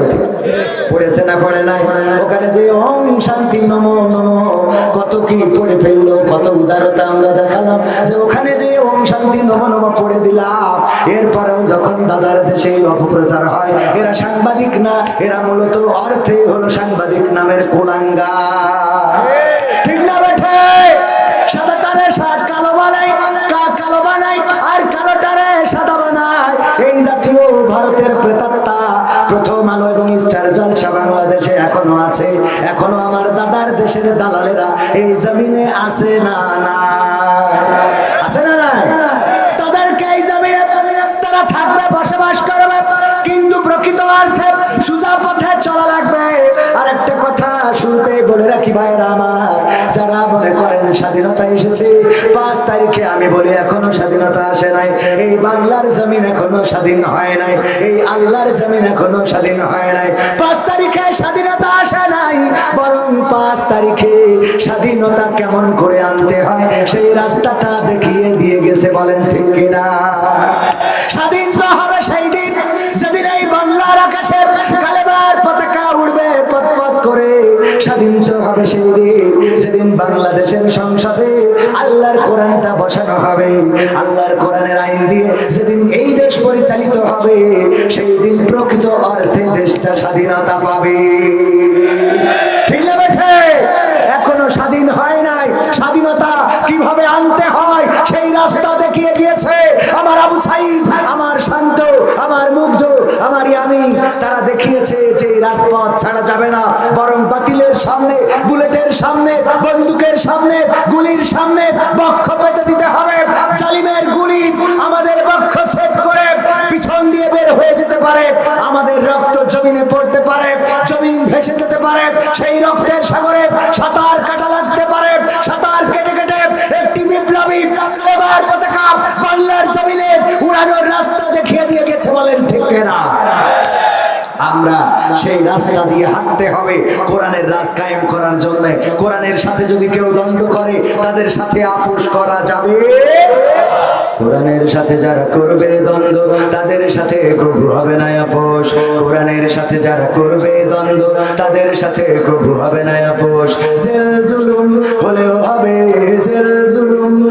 বেটি পড়েছে না, পড়ে নাই? ওখানে যে ওম শান্তি নম নম, কত কি পড়ে ফেলল, কত উদারতা আমরা দেখালাম। যে ওখানে যে ওম শান্তি নম নম পড়ে দিলাম। এরপরেও যখন দাদার দেশে অপপ্রচার হয়, এরা সাংবাদিক না, এরা মূলত অর্থে হলো সাংবাদিক নামের কোলাঙ্গা। ঠিক না বেঠে? সাদাটারে সাত কালো বানাই কালো বানাই, আর কালোটারে সাদা বানায় এই জাতীয় ভারতের প্রেতাত্মা প্রথম আলো এবং স্টার জলসা বাংলাদেশে এখনও আছে। এখনও আমার দাদার দেশের দালালেরা এই জমিনে আছে না না আছে না না তাদেরকে এই জমিনে তারা থাকবে, বসবাস করবে। কিন্তু প্রকৃত অর্থে সুজা স্বাধীনতা এসেছে। পাঁচ তারিখে আমি বলি, এখনও স্বাধীনতা আসে নাই। এই বাংলার জমিন এখনও স্বাধীন হয় নাই। এই আল্লাহর জমিন এখনও স্বাধীন হয় নাই। পাঁচ তারিখে স্বাধীনতা আসে নাই, বরং পাঁচ তারিখে স্বাধীনতা কেমন করে আনতে হয়, সেই রাস্তাটা দেখিয়ে দিয়ে গেছে, বলেন ঠিক কিনা? স্বাধীন তো হবে সেই দিন, যেদিন এই বাংলার আকাশে কালেবার পতাকা উড়বে, পথ পথ করে স্বাধীন তো হবে সেই দিন, যেদিন বাংলাদেশের দেশটা স্বাধীনতা পাবে। এখনও স্বাধীন হয় নাই। স্বাধীনতা কীভাবে আনতে হয়, সেই রাস্তা দেখিয়ে গিয়েছে আমার আবু সাইদ, আমার শান্ত, আমার মুগ্ধ, আমার আমি তারা দেখিয়েছে যে রাজপথ ছাড়া যাবে না। বরং বাতিলের সামনে, বুলেটের সামনে, বন্দুকের সামনে সেই রাস্তা দিয়ে হাঁটতে হবে। কোরআনের রাজ কায়েম করার জন্য। কোরআনের সাথে যদি কেউ দ্বন্দ্ব করে, তাদের সাথে আপোষ করা যাবে? কোরআনের সাথে যারা করবে দ্বন্দ্ব, তাদের সাথে কবু হবে না আপোষ। কোরআনের সাথে যারা করবে দ্বন্দ্ব, তাদের সাথে কবু হবে না আপোষ। জেল জুলুম হলেও হবে, জেল জুলুম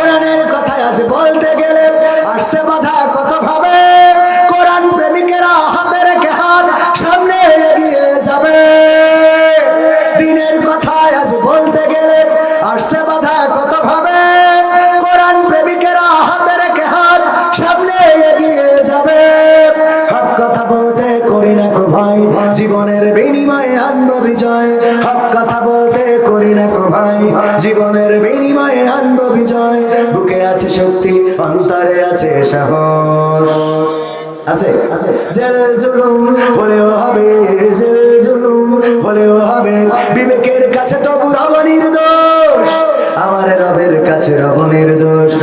না কো ভাই জীবনের বিনিময়ে আনব বিজয়। বুকে আছে শক্তি, অন্তরে আছে সাহস। আছে? জেল জুলুম হলেও হবে জেল জুলুম, হলেও হবে বিবেকের কাছে তবু রব দোষ আমার রবের কাছে রব নির্দোষ।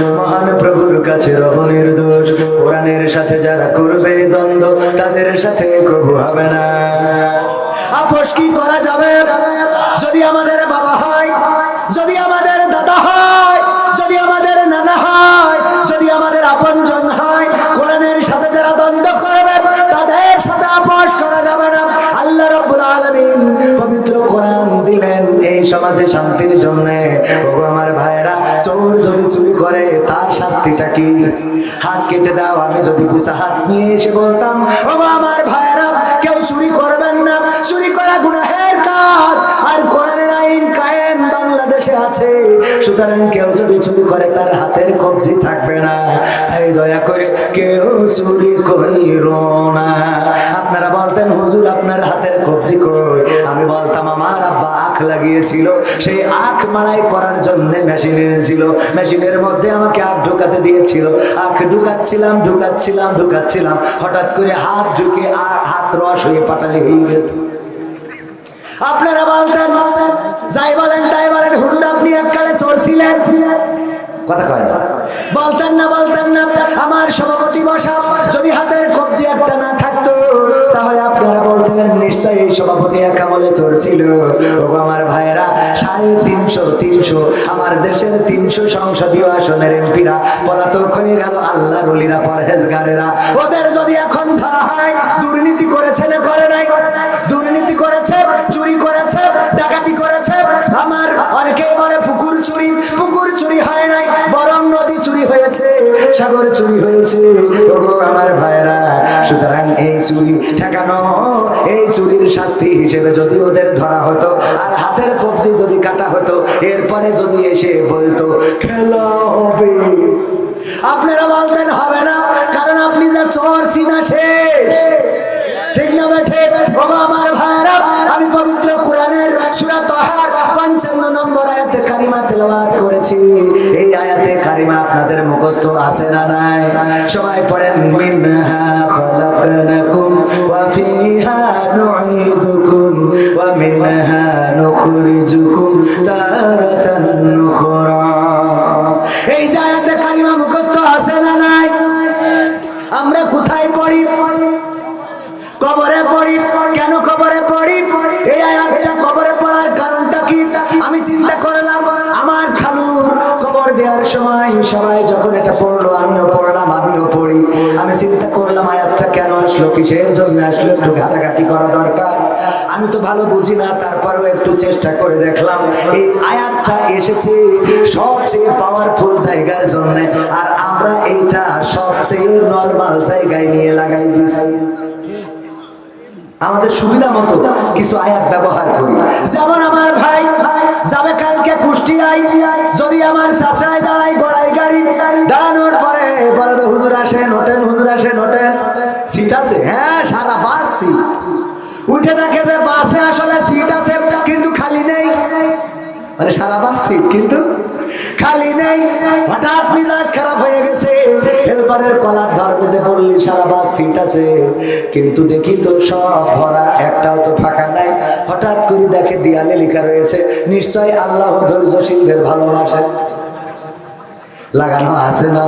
এটা কি? হাত কেটে দাও, আমি যদি গুছা হাত নিয়ে এসে বলতাম ও আমার ভাইয়েরা সুতরাং কেউ যদি চুরি করে, তার হাতের কবজি থাকবে না। তাই দয়া করে কেউ চুরি কইর না। আপনারা বলতেন, হুজুর, আপনার হাতের কবজি কই? আমি বলতাম, আমার আব্বা আখ লাগিয়েছিল। সেই আখ মারাই করার জন্য মেশিন এনেছিল। মেশিনের মধ্যে আমাকে আখ ঢুকাতে দিয়েছিল। আখ ঢুকাচ্ছিলাম ঢুকাচ্ছিলাম ঢুকাচ্ছিলাম। হঠাৎ করে হাত ঢুকে হাত রস হয়ে পাটালি হয়ে গেছে। আপনারা বলতেন, যাই বলেন তাই বলেন, হুজুর আপনি এককালে চোর ছিলেন কথা কয় না। বলতেন না বলতেন না, আমার সভাপতি বসা যদি হাতের কবজি একটা না থাকতো, তাহলে আপনারা বলতেন, নিশ্চয়ই এই সভাপতি একা বলে চোর ছিল ও আমার ভাইয়েরা, সাড়ে তিনশো তিনশো, আমার দেশের তিনশো সংসদীয় আসনের এমপিরা, পলাতক হয়ে গেল আল্লাহ রলিরা পরহেজগারেরা। ওদের যদি এখন ধরা হয়, দুর্নীতি করেছে না করে নাই সাগর চুরি হয়েছে। আমার ভাইরা সুতরাং এই চুরি ঠেকানো, এই চুরির শাস্তি হিসেবে যদি ওদের ধরা হতো, আর হাতের কবজি যদি কাটা হতো, এরপরে যদি এসে বলতো, খেলা হবে। আপনারা বলতেন, হবে না, কারণ আপনি যা চোর সিনা শেষ। কারিমা তেলাওয়াত করেছি। এই আয়াতে কারিমা আপনাদের মুখস্থ আছে না নাই? সবাই পড়েন, মিনহা খলাকনাকুম ওয়া ফিহা ওয়া মিনহা সবাই যখন এটা পড়ল, আমিও পড়লাম, আমিও পড়ি। আমি চিন্তা করলাম আয়াতটা কেন আসলো? কিসের জন্য আসলো? একটু ঘাটাঘাটি করা দরকার। আমি তো ভালো বুঝি না, তারপরেও একটু চেষ্টা করে দেখলাম, এই আয়াতটা এসেছে সবচেয়ে পাওয়ারফুল জায়গার জন্য। আর আমরা এইটা সবচেয়ে নর্মাল জায়গায় নিয়ে লাগাই দিয়েছি আমাদের সুবিধা মতো কিছু আয়াত ব্যবহার করি। যেমন আমার ভাই, যাবে কালকে কুষ্টিয়ায়, যদি আমার শাসড়ায় দাঁড়াই গড়াই গাড়ি, দাঁড়ানোর পরে বলবে, হুজুর আসেন, হোটেল, হুজুর আসেন, হোটেল। সিট আছে? হ্যাঁ সারা বাস সিট। উঠে দেখে যে বাসে আসলে সিট আছে, কিন্তু খালি নেই। মানে সারা বাস সিট কিন্তু খালি নেই। হঠাৎ মিজাজ খারাপ হয়ে গেছে। হেলপারের কলার ধরবে যে পড়লি, সারা বাস সিট আছে। কিন্তু দেখি তো সব ভরা, একটাও তো ফাঁকা নাই। হঠাৎ করে দেখে দেয়ালে লেখা রয়েছে, নিশ্চয় আল্লাহ ধৈর্যশীলদের ভালোবাসে। লাগানো আছে না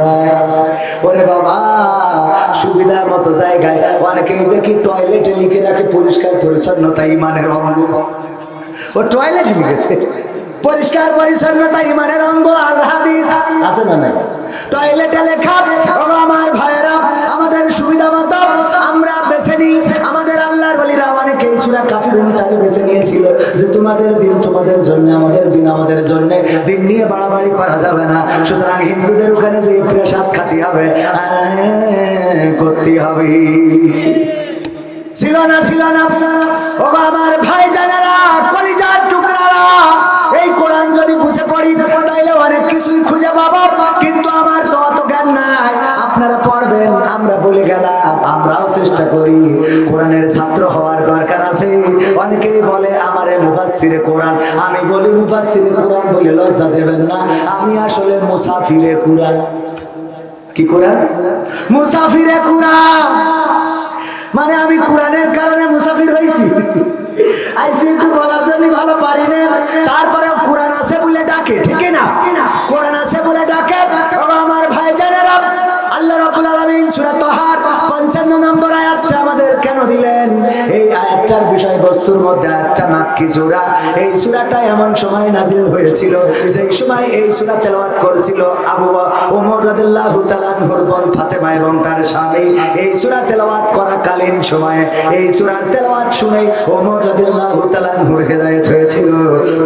ওরে বাবা, সুবিধার মতো জায়গায় অনেকেই দেখি টয়লেটে লিখে রাখে, পরিষ্কার, পরিচ্ছন্নতা, ইমানের অঙ্গ। ও টয়লেটে লিখেছে। পরিষ্কার পরিচ্ছন্নতা, ইমানের অঙ্গ, আল আছে না নাই? টয়লেটে লেখা আমার ভাইয়েরা, আমাদের সুবিধা মতো আমরা বেছে নিই। আমাদের আল্লাহর বলিরা অনেকে সুরা কাফিরুনটাকে বেছে নিয়েছিল যে তোমাদের দিন তোমাদের জন্য, আমাদের দিন আমাদের জন্য। দিন নিয়ে বাড়াবাড়ি করা যাবে না। সুতরাং হিন্দুদের ওখানে যে প্রসাদ খাতে হবে করতে হবে আমরাও চেষ্টা করি। কোরআনের ছাত্র হওয়ার দরকার আছে। অনেকেই বলে, আমারে মুফাসসিরে কোরআন। আমি বলি, মুফাসসিরে কোরআন বলে লজ্জা দেবেন না। আমি আসলে মুসাফিরে কোরআন। কি কোরআন? মুসাফিরে কোরআন! মানে আমি কোরআনের কারণে মুসাফির হয়েছি আইসি একটু বলার জন্য ভালো পারি না। তারপরে কোরআন আছে বলে ডাকে, ঠিক না? কোরআন আছে বলে ডাকে। মাক্কি সূরা। এই সূরাটা এমন সময় নাজিল হয়েছিল, যেই সময় এই সূরা তেলাওয়াত করেছিল আবু ওমর রাদিয়াল্লাহু তাআলা বোন ফাতেমা এবং তার স্বামী। এই সূরা তেলাওয়াত করাকালীন সময়ে, এই সূরার তেলাওয়াত শুনে ওমর রাদিয়াল্লাহু তাআলা আনহুর হেদায়েত হয়েছিল।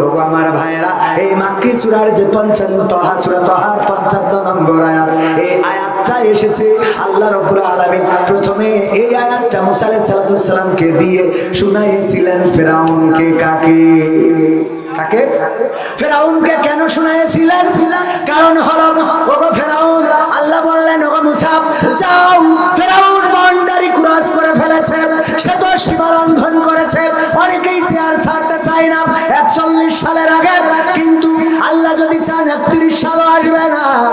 ও আমার ভাইয়েরা, এই মাক্কি সূরার যে 55 তহা, সূরা তহার 55 নম্বর আয়াত, এই আয়াতটা এসেছে আল্লাহ রব্বুল আলামিন প্রথমে এই আয়াতটা মুসা আলাইহিস সালামকে দিয়ে শুনাইছিলেন ফেরাউনকে। কাকে কাকে? ফেরাউনকে কেন শুনাইছিলেন কারণ হলো, ওগো ফেরাউন, আল্লাহ বললেন, ওগো মুসাফ যাও, ফেরাউন বাউন্ডারি ক্রস করে ফেলেছে, সে তো সীমা লঙ্ঘন করেছে, অনেকেই চেয়ার ছাড়তে